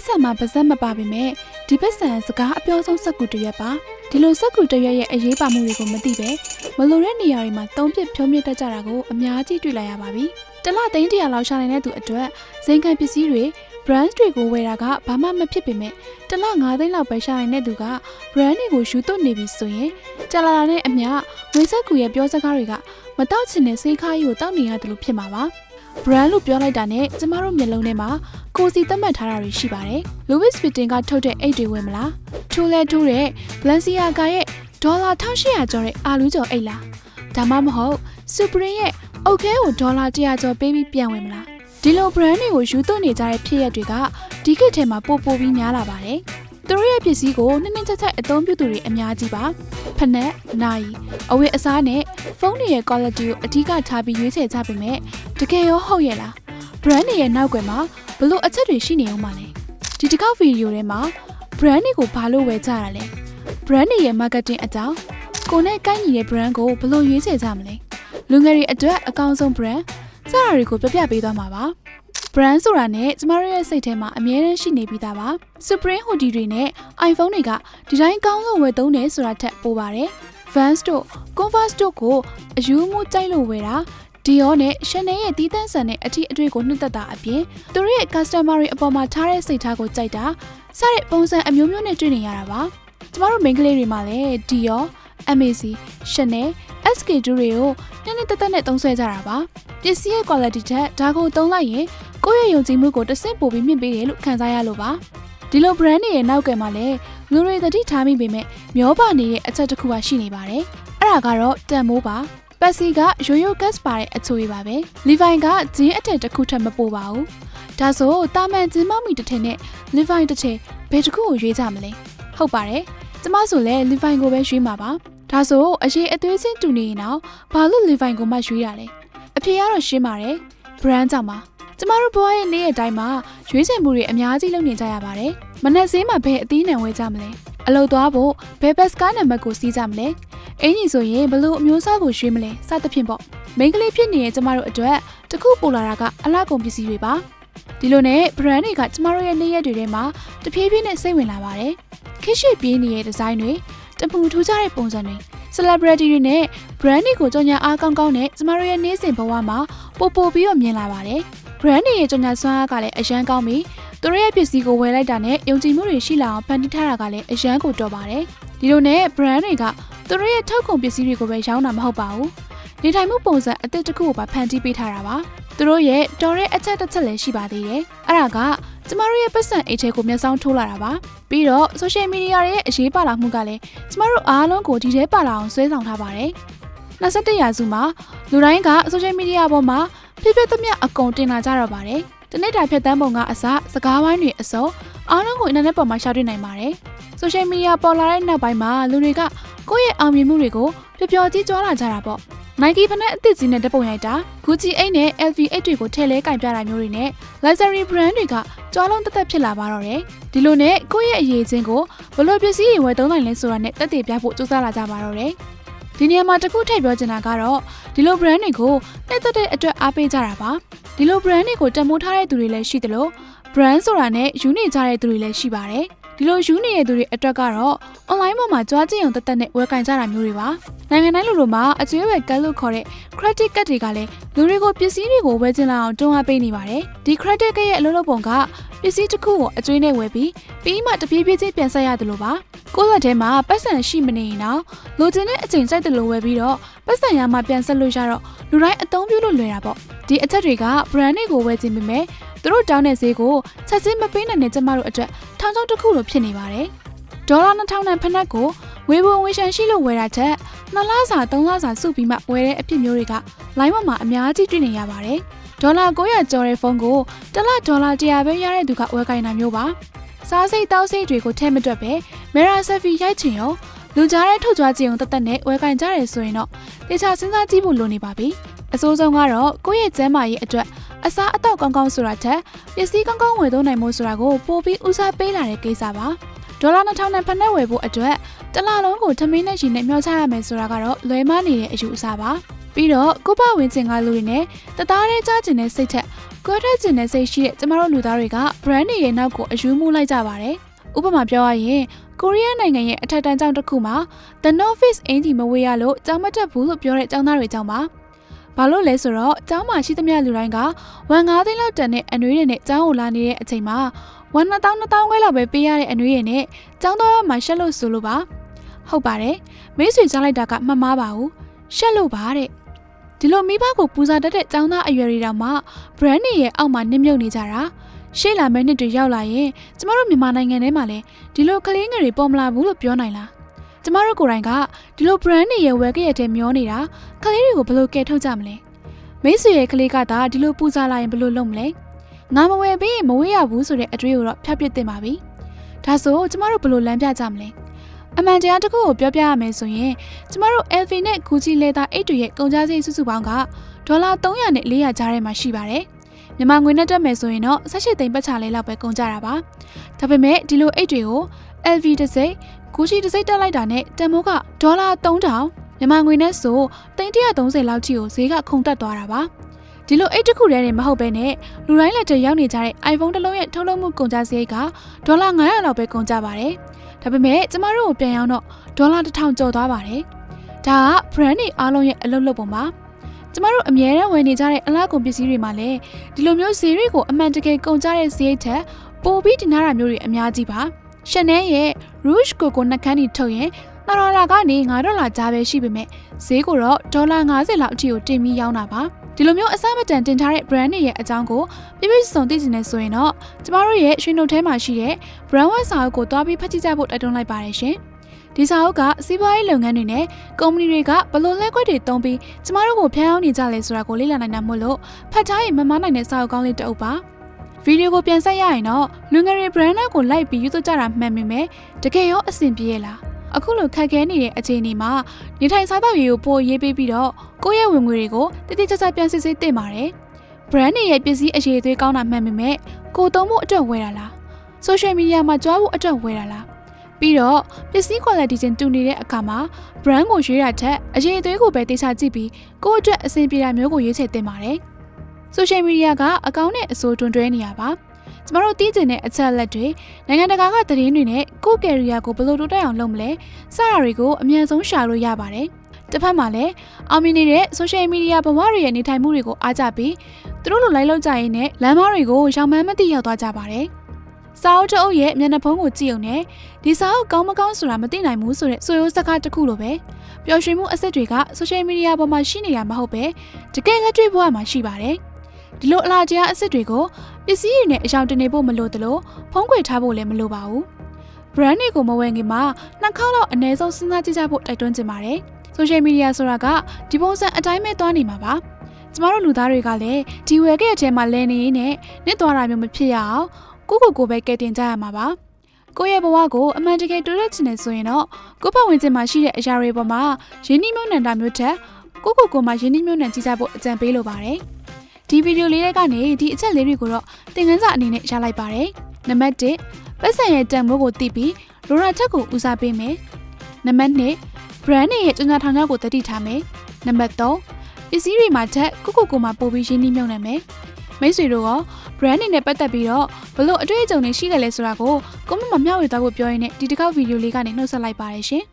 ပတ်စံမှာပါဇက်မပါပေမဲ့ဒီပတ်စံစကားအပြောဆုံးစက်ကူတရွက်ပါဒီလိုစက်ကူတရွက်ရဲ့အရေးပါမှုတွေကိုမသိပဲမလိုတဲ့နေရာတွေမှာတုံးပစ်ဖြုံးမြစ်တတ်ကြတာကိုအများကြီးတွေ့လိုက်ရပါပြီတလသိန်းတရာလောက်ရှာနိုင်တဲ့သူအတွက်ဇိမ်ခံပစ္စည်းတွေ brand တွေကိုဝယ်တာကဘာမှမဖြစ်ပေမဲ့တလ9သိန်းလောက်ပဲရှာနိုင်တဲ့သူက brand တွေကိုယူသွတ်နေပြီဆိုရင်ကြာလာတာနဲ့အမျှငွေဆက်ကူရဲ့ပြောစကားတွေကမတောက်ချင်တဲ့စိတ်ခါးကြီးကိုတောက်နေရတယ်လို့ဖြစ်မှာပါ brand လို့ပြောလိုက်တာနဲ့ကျမတို့မျက်လုံးထဲမှာကိုစီသတ်မှတ်ထားတာတွေရှိပါတယ်။ Louis Vuitton ကထုတ်တဲ့အိတ်တွေဝင်မလား။ထိုးလဲထိုးတဲ့ Balenciaga ရဲ့ဒေါ်လာ1800ကျော်တဲ့အာလူးကျော်အိတ်လား။ဒါမှမဟုတ် Supreme ရဲ့အုတ်ခဲကိုဒေါ်လာ100ကျော်ပေးပြီးပြန်ဝင်မလား။ဒီလို brand တွေကိုယူသွတ်နေကြတဲ့ဖြစ်ရပ်တွေကဒီခေတ်ထဲမှာပိုပိုပြီးများလာပါတယ်။ သူတို့ရဲ့ပစ္စည်းကိုနှစ်နှစ်ချက်ချက်အသုံးပြုသူတွေအများကြီးပါ။ဖနက်၊နိုင်၊အဝတ်အစားနဲ့ဖုန်းတွေရဲ့ quality ကိုအထူးကထားပြီးရွေးချယ်ကြပေမဲ့တကယ်ရောဟုတ်ရဲ့လား brand တွေရဲ့နောက်ွယ်မှာဘလို့အချက်တွေရှိနေအောင်ပါလဲဒီတစ်ခေါက်ဗီဒီယိုထဲမှာ brand တွေကိုဘာလို့ဝယ်ကြတာလဲ brand တွေရဲ့ marketing အကြောင်းကိုနဲ့ကိုင်းညီတဲ့ brand ကိုဘလို့ရွေးချယ်ကြမလဲလူငယ်တွေအတွက်အကောင်းဆုံး brand စတာတွေကိုပြပြပေးသွားမှာပါ brand ဆိုတာနဲ့ကျမတို့ရဲ့စိတ်ထဲမှာအမြဲတမ်းရှိနေပြီးသားပါ Supreme hoodie တွေနဲ့ iPhone တွေကဒီတိုင်းကောင်းလို့ဝယ်သုံးတယ်ဆိုတာထက်ပိုပါတယ် Vans တို့ Converse တို့ကိုအယူမှုကြိုက်လို့ဝယ်တာဒီရောနဲ့ Chanel ရဲ့တီးတန့်ဆန်တဲ့အထီးအတွေ့ကိုနှစ်သက်တာအပြင်သူတို့ရဲ့ customer တွေအပေါ်မှာထားတဲ့စိတ်ထားကိုကြိုက်တာစတဲ့ပုံစံအမျိုးမျိုးနဲ့တွေ့နေရတာပါကျမတို့ main ကလေးတွေမှာလည်းဒီရော MAC Chanel SK2 တွေကိုနည်းနည်းတက်တက်နဲ့သုံးဆွဲကြတာပါပစ္စည်းရဲ့ quality ထက်ဒါကိုသုံးလိုက်ရင် ကိုယ့်ရဲ့ယုံကြည်မှုကိုတစ်ဆင့်ပိုပြီးမြင့်ပေးတယ်လို့ခံစားရလို့ပါဒီလို brand တွေရဲ့နောက်ကယ်မှာလည်းလူတွေသတိထားမိပေမဲ့မျောပါနေတဲ့အချက်တစ်ခုကရှိနေပါတယ်အဲ့ဒါကတော့တန်မိုးပါပတ်စီကရိုးရိုးကတ်ပါတဲ့အချိုးကြီးပါပဲလီဗိုင်ကဂျင်းအထက်တစ်ခုထက်မပိုပါဘူးဒါဆိုတာမန်ဂျင်းမောက်မီတစ်ထည်နဲ့လီဗိုင်တစ်ထည်ဘယ်တစ်ခုကိုရွေးကြမလဲဟုတ်ပါတယ်ကျမဆိုလဲလီဗိုင်ကိုပဲရွေးမှာပါဒါဆိုအရေးအသွေးချင်းတူနေရင်တော့ဘာလို့လီဗိုင်ကိုမှရွေးရလဲအဖေကတော့ရှင်းပါတယ် brand ကြောင့်ပါ ကျမတို့ဘဝရဲ့နေ့ရက်တိုင်းမှာရွေးချယ်မှုတွေအများကြီးလုပ်နေကြရပါတယ်။မနက်စင်းမှာဘယ်အသီးနှံဝဲကြမလဲ။အလုပ်သွားဖို့ဘယ်ဘတ်စကားနံပါတ်ကိုစီးကြမလဲ။အင်ကြီးဆိုရင်ဘလို့အမျိုးအစားကိုရွေးမလဲစသဖြင့်ပေါ့။မိန်းကလေးဖြစ်နေတဲ့ကျမတို့အတွက်တခုပိုလာတာကအလှကုန်ပစ္စည်းတွေပါ။ဒီလိုနဲ့ brand တွေကကျမတို့ရဲ့နေ့ရက်တွေထဲမှာတဖြည်းဖြည်းနဲ့စိတ်ဝင်လာပါတယ်။ခက်ရှိပြေးနေတဲ့ဒီဇိုင်းတွေတပူထူးခြားတဲ့ပုံစံတွေ celebrity တွေနဲ့ brand တွေကိုကြော်ညာအားကောင်းကောင်းနဲ့ကျမတို့ရဲ့နေ့စဉ်ဘဝမှာပို့ပို့ပြီးတော့မြင်လာပါတယ်။ brand တွေရဲ့ကြော်ညာစွမ်းအားကလည်းအရန်ကောင်းပြီးသူတို့ရဲ့ပစ္စည်းကိုဝယ်လိုက်တာနဲ့ယုံကြည်မှုတွေရှိလာအောင်ဖန်တီးထားတာကလည်းအရန်ကိုတော်ပါတယ်။ဒီလိုနဲ့ brand တွေကသူတို့ရဲ့ထုတ်ကုန်ပစ္စည်းတွေကိုပဲရောင်းတာမဟုတ်ပါဘူး။နေထိုင်မှုပုံစံအသစ်တစ်ခုကိုပါဖန်တီးပေးထားတာပါ။သူတို့ရဲ့တော်တဲ့အချက်တစ်ချက်လည်းရှိပါသေးတယ်။အဲ့ဒါကကျမတို့ရဲ့ပတ်စံအိတ်ထဲကိုမျက်စောင်းထိုးလာတာပါပြီးတော့ social media ရဲ့အရေးပါလာမှုကလည်းကျမတို့အားလုံးကိုဒီထဲပါလာအောင်ဆွဲဆောင်ထားပါတယ်21ရာစုမှာလူတိုင်းက social media ပေါ်မှာ ဖြစ်ဖြစ်သမျှအကုန်တင်လာကြတော့ပါတယ်တနေ့တာဖြတ်တန်းပုံကအစစကားဝိုင်းတွေအစုံအားလုံးကိုအင်တာနက်ပေါ်မှာရှောက်တွေ့နိုင်ပါတယ်ဆိုရှယ်မီဒီယာပေါ်လာတဲ့နောက်ပိုင်းမှာလူတွေကကိုယ့်ရဲ့အောင်မြင်မှုတွေကိုပျော်ပျော်ကြီးကြွားလာကြတာပေါ့ Nike ဖနက်အသစ်ကြီးနဲ့တပ်ပုံရိုက်တာ Gucci အိတ်နဲ့ LV အိတ်တွေကိုထည့်လဲကင်ပြတာမျိုးတွေနဲ့ luxury brand တွေကကြွားလုံးတက်တက်ဖြစ်လာပါတော့တယ်။ဒီလိုနဲ့ကိုယ့်ရဲ့အရေးချင်းကိုဘလို့ပစ္စည်းတွေဝယ်သုံးနိုင်လဲဆိုတာနဲ့တက်တည်ပြဖို့စူးစမ်းလာကြပါတော့တယ်။ ဒီနေရာမှာတခုထည့်ပြောချင်တာကတော့ဒီလို brand တွေကိုတက်တက်တဲ့အတွက်အားပေးကြတာပါ။ဒီလို brand တွေကိုတန်မိုးထားတဲ့သူတွေလည်းရှိသလို brand ဆိုတာနဲ့ယူနေကြတဲ့သူတွေလည်းရှိပါတယ်။ ဒီလိုယူနေတဲ့သူတွေအတွက်ကတော့ online ပေါ်မှာကြွားကြည့်အောင်တက်တက်နဲ့ဝယ်ကင်ကြတာမျိုးတွေပါနိုင်ငံတိုင်းလူလိုမှာအကျွေးဝယ်ကတ်လို့ခေါ်တဲ့ credit card တွေကလည်းလူတွေကိုပစ္စည်းတွေကိုဝယ်ချင်လာအောင်တွန်းအားပေးနေပါတယ်ဒီ credit card ရဲ့အလုပ်လုပ်ပုံကပစ္စည်းတစ်ခုကိုအကျွေးနဲ့ဝယ်ပြီးပြီးမှတပြေးပြေးချင်းပြန်ဆက်ရတယ်လို့ပါကိုယ့်လက်ထဲမှာပတ်စံရှိမနေရင်တော့လိုချင်တဲ့အချိန်စိုက်တယ်လို့ဝယ်ပြီးတော့ပတ်စံရမှပြန်ဆက်လို့ရတော့လူတိုင်းအသုံးပြုလို့လွယ်တာပေါ့ဒီအချက်တွေက brand တွေကိုဝယ်ခြင်းပေမဲ့ သူတို့တောင်းတဲ့ဈေးကိုချက်ချင်းမပေးနိုင်တဲ့ကျမတို့အတွက်ထောင်ချောင်းတစ်ခုလိုဖြစ်နေပါတယ်။ဒေါ်လာ2000တန်ဖက်နှက်ကိုဝေဘုံဝေရှန်ရှိလို့ဝယ်တာချက်2လစာ3လစာစုပြီးမှဝယ်တဲ့အဖြစ်မျိုးတွေကလိုင်းပေါ်မှာအများကြီးတွေ့နေရပါတယ်။ဒေါ်လာ900ကျော်တဲ့ဖုန်းကိုတစ်လဒေါ်လာ100ပဲရတဲ့သူကဝယ်ကိုင်တာမျိုးပါ။စားစိတ်တောက်စိတ်တွေကိုထဲမတွက်ပဲမေရာဆက်ဖီရိုက်ချင်ရောလူကြားတဲ့ထုတ်ကြွားကြည့်အောင်တက်တက်နဲ့ဝယ်ကိုင်ကြတယ်ဆိုရင်တော့တေချာစဉ်းစားကြည့်ဖို့လိုနေပါပြီ။အစိုးဆုံးကတော့ကိုယ့်ရဲ့ကျန်းမာရေးအတွက် အစားအသောက်ကောင်းကောင်းဆိုတာထက်ပစ္စည်းကောင်းကောင်းဝယ်သုံးနိုင်မှုဆိုတာကိုပိုပြီးဦးစားပေးလာတဲ့ကိစ္စပါဒေါ်လာ2000နဲ့ဖက်နှက်ဝယ်ဖို့အတွက်တစ်လလုံးကိုထမင်းနဲ့ရှင်နဲ့မျှောချရမယ်ဆိုတာကတော့လွယ်မနေတဲ့အယူအဆပါပြီးတော့ကိုပဝင်းချင်ကလူတွေနဲ့တသားတည်းကြားကျင်တဲ့စိတ်ထက်ကွာထွက်ကျင်တဲ့စိတ်ရှိတဲ့ကျမတို့လူသားတွေက brand တွေရဲ့နောက်ကိုအယူမှုလိုက်ကြပါတယ်။ဥပမာပြောရရင်ကိုရီးယားနိုင်ငံရဲ့အထက်တန်းကျောင်းတစ်ခုမှာ The North Face အင်ဂျီမဝေးရလို့ကျောင်းမတက်ဘူးလို့ပြောတဲ့ကျောင်းသားတွေကျောင်းပါ။ ဘာလို့လဲဆိုတော့ကျောင်းမှာရှိသမျှလူတိုင်းကဝန်9သိန်းလောက်တန်တဲ့အနှွေးတွေနဲ့ကျောင်းကိုလာနေတဲ့အချိန်မှာဝန်2000 2000ခွဲလောက်ပဲပေးရတဲ့အနှွေးတွေနဲ့ကျောင်းသားမှာရှက်လို့ဆိုလို့ပါ။ဟုတ်ပါတယ်။မိတ်ဆွေကြားလိုက်တာကမှတ်မှားပါဘူး။ရှက်လို့ပါတဲ့။ဒီလိုမိဘကိုပူဇော်တတ်တဲ့ကျောင်းသားအရွယ်တွေတောင်မှ brand တွေရဲ့အောက်မှာနစ်မြုပ်နေကြတာရှေ့လာမယ့်နှစ်တွေရောက်လာရင်ကျမတို့မြန်မာနိုင်ငံထဲမှာလည်းဒီလိုကလေးငယ်တွေပေါ်မလာဘူးလို့ပြောနိုင်လား ကျမတို့ကိုယ်တိုင်ကဒီလို brand တွေရဲ့ဝယ်ကရက်တဲ့မျောနေတာကလေးတွေကိုဘယ်လိုကယ်ထုတ်ကြမလဲမိတ်ဆွေရဲ့ကလေးကသာဒီလိုပူဇော်လာရင်ဘယ်လိုလုပ်မလဲငါမဝယ်ပေးရင်မဝေးရဘူးဆိုတဲ့အတွေ့အကြုံတော့ဖျက်ပစ်တင်ပါပြီဒါဆိုကျမတို့ဘယ်လိုလမ်းပြကြမလဲအမှန်တရားတစ်ခုကိုပြောပြရမယ်ဆိုရင်ကျမတို့ LV နဲ့ Gucci လေသာအိတ်တွေရဲ့ကုန်ကျစရိတ်စုစုပေါင်းကဒေါ်လာ300နဲ့400ကြားထဲမှာရှိပါတယ်။မြန်မာငွေနဲ့တက်မယ်ဆိုရင်တော့18သိန်းပတ်ချလဲလောက်ပဲကုန်ကြတာပါ။ဒါပေမဲ့ဒီလိုအိတ်တွေကို LV တစ်စိတ် Gucci တစ်စိတ်တက်လိုက်တာနဲ့တန်မိုးကဒေါ်လာ3000မြန်မာငွေနဲ့ဆိုသိန်း130လောက်ထိကိုဈေးကခုန်တက်သွားတာပါ။ဒီလိုအိတ်တစ်ခုတည်းနဲ့မဟုတ်ဘဲနဲ့လူတိုင်းလက်ထဲရောက်နေကြတဲ့ iPhone တစ်လုံးရဲ့ထုတ်လုပ်မှုကုန်ကျစရိတ်ကဒေါ်လာ900လောက်ပဲကုန်ကြပါတယ်။ဒါပေမဲ့ကျမတို့ကိုပြန်ရောက်တော့ဒေါ်လာ1000ကျော်သွားပါတယ်။ဒါက brand တွေအားလုံးရဲ့အလုပ်လုပ်ပုံပါ။ကျမတို့အမြဲတမ်းဝယ်နေကြတဲ့အလားကုန်ပစ္စည်းတွေမှာလည်းဒီလိုမျိုးဈေးတွေကိုအမှန်တကယ်ကုန်ကြတဲ့ဈေးထက်ပိုပြီးတင်ထားတာမျိုးတွေအများကြီးပါ။ Chanel ရဲ့ Rouge Coco နှာခမ်းတွေထုတ်ရင်2ဒေါ်လာကနေ9ဒေါ်လာကြားပဲရှိပေမဲ့ဈေးကိုတော့ဒေါ်လာ50လောက်အထိကိုတင်ပြီးရောင်းတာပါ။ဒီလိုမျိုးအစမတန်တင်ထားတဲ့ brand တွေရဲ့အကြောင်းကိုပြပြစုံသိချင်နေဆိုရင်တော့ကျမတို့ရဲ့ရွှေနှုတ်ထဲမှာရှိတဲ့ brand web စာအုပ်ကိုတွားပြီးဖတ်ကြည့်ကြဖို့တိုက်တွန်းလိုက်ပါတယ်ရှင်။ဒီစာအုပ်ကစီးပွားရေးလုပ်ငန်းတွေနဲ့ကုမ္ပဏီတွေကဘယ်လိုလက်ကွက်တွေတုံးပြီးကျမတို့ကိုဖျန်းအောင်နေကြလဲဆိုတာကိုလေ့လာနိုင်တာမို့လို့ဖတ်ထားရင်မမနိုင်တဲ့စာအုပ်ကောင်းလေးတစ်အုပ်ပါ။ ဗီဒီယိုကိုပြန်ဆက်ရရင်တော့လူငယ်တွေ brand ကိုလိုက်ပြီးယူသွကြတာမှန်ပေမဲ့တကယ်ရောအဆင်ပြေရလားအခုလိုခက်ခဲနေတဲ့အခြေအနေမှာနေထိုင်စားသောက်ရေးကိုပိုရေးပေးပြီးတော့ကိုယ့်ရဲ့ဝင်ငွေတွေကိုတိတိကျကျပြန်စစ်ဆေးတင်ပါတယ်။ brand တွေရဲ့ပစ္စည်းအရေးအသွေးကောင်းတာမှန်ပေမဲ့ကိုသုံးဖို့အတွက်ဝယ်တာလား social media မှာကြွားဖို့အတွက်ဝယ်တာလားပြီးတော့ပစ္စည်း quality ချင်းတူနေတဲ့အခါမှာ brand ကိုရွေးတာထက်အရေးအသွေးကိုပဲတေချာကြည့်ပြီးကိုယ့်အတွက်အဆင်ပြေတာမျိုးကိုရွေးချယ်တင်ပါတယ်။ social media ကအကောင့်နဲ့အဆိုးတွင်တွဲနေရပါကျမတို့သိကျင်တဲ့အချက်အလက်တွေနိုင်ငံတကာကသတင်းတွေနဲ့ကိုယ့်ကယ်ရီယာကိုဘယ်လိုတိုးတက်အောင်လုပ်မလဲစတာတွေကိုအမြန်ဆုံးရှာလို့ရပါတယ်တစ်ဖက်မှာလည်းအောင်မြင်နေတဲ့ social media ဘဝတွေရဲ့နေထိုင်မှုတွေကိုအားကြပြီးသူတို့လိုလိုက်လောက်ကြရင်နဲ့လမ်းမတွေကိုရောင်မန်းမသိရောက်သွားကြပါတယ်စာအုပ်တအုပ်ရဲ့မျက်နှာဖုံးကိုကြည့်ုံနဲ့ဒီစာအုပ်ကောင်းမကောင်းဆိုတာမသိနိုင်ဘူးဆိုတဲ့ဆိုရိုးစကားတစ်ခုလိုပဲပျော်ရွှင်မှုအစစ်တွေက social media ပေါ်မှာရှိနေတာမဟုတ်ပဲတကယ်လက်တွေ့ဘဝမှာရှိပါတယ် ဒီလိုအလားတရားအစစ်တွေကိုပစ္စည်းတွေနဲ့အယောင်တင်နေဖို့မလိုသလိုဖုံးကွယ်ထားဖို့လည်းမလိုပါဘူး brand တွေကိုမဝယ်ခင်မှာနှစ်ခေါက်လောက်အနည်းဆုံးစဉ်းစားကြည့်ကြဖို့တိုက်တွန်းချင်ပါတယ် social media ဆိုတာကဒီပုံစံအတိုင်းပဲသွားနေမှာပါကျမတို့လူသားတွေကလည်းဒီဝယ်ခဲ့တဲ့အထဲမှာလဲနေရင်းနဲ့နစ်သွားတာမျိုးမဖြစ်ရအောင်ကိုကိုကိုပဲကဲတင်ကြရမှာပါကိုယ့်ရဲ့ဘဝကိုအမှန်တကယ်တိုးတက်ချင်တယ်ဆိုရင်တော့ကိုယ့်ဘဝဝင်ခြင်းမှာရှိတဲ့အရာတွေပေါ်မှာရင်းနှီးမြှုပ်နှံတာမျိုးထက်ကိုကိုကိုမှရင်းနှီးမြှုပ်နှံကြည့်ကြဖို့အကြံပေးလိုပါတယ် ဒီဗီဒီယိုလေးတွေကနေဒီအချက်လေးတွေကိုတော့သင်ခန်းစာအနေနဲ့ရလိုက်ပါတယ်နံပါတ်1ပတ်စံရဲ့တန်ဖိုးကိုသိပြီးလိုရာချက်ကိုဦးစားပေးမယ်နံပါတ်2 brand ရဲ့ကြေညာထောင်ချောက်ကိုတတိထားမယ်နံပါတ်3ပစ္စည်းတွေမှာချက်ကိုကိုကိုမှာပို့ပြီးရင်းနှီးမြှုပ်နှံမယ်မိတ်ဆွေတို့ရော brand တွေနဲ့ပတ်သက်ပြီးတော့ဘလို့အတွေ့အကြုံတွေရှိတယ်လဲဆိုတာကိုကွန်မန့်မှာမျှဝေသွားဖို့ပြောရင်းနဲ့ဒီတစ်ခေါက်ဗီဒီယိုလေးကနေနှုတ်ဆက်လိုက်ပါတယ်ရှင်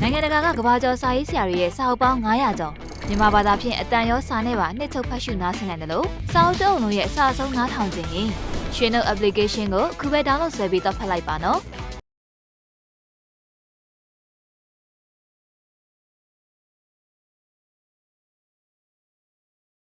နိုင်ငံတကာကကဘာကျော်စာရေးဆရာတွေရဲ့စာအုပ်ပေါင်း900ကျော် မြန်မာဘာသာဖြင့်အတန်ရောစာနဲ့ပါနှစ်ချုပ်ဖတ်ရှုနားဆင်နိုင်တယ်လို့စာအုပ်တုံးလုံးရဲ့အစာဆုံးနားထောင်ခြင်းရင်ရွှေနှုတ် application ကိုခုပဲ download ဆွဲပြီးတော့ဖတ်လိုက်ပါနော်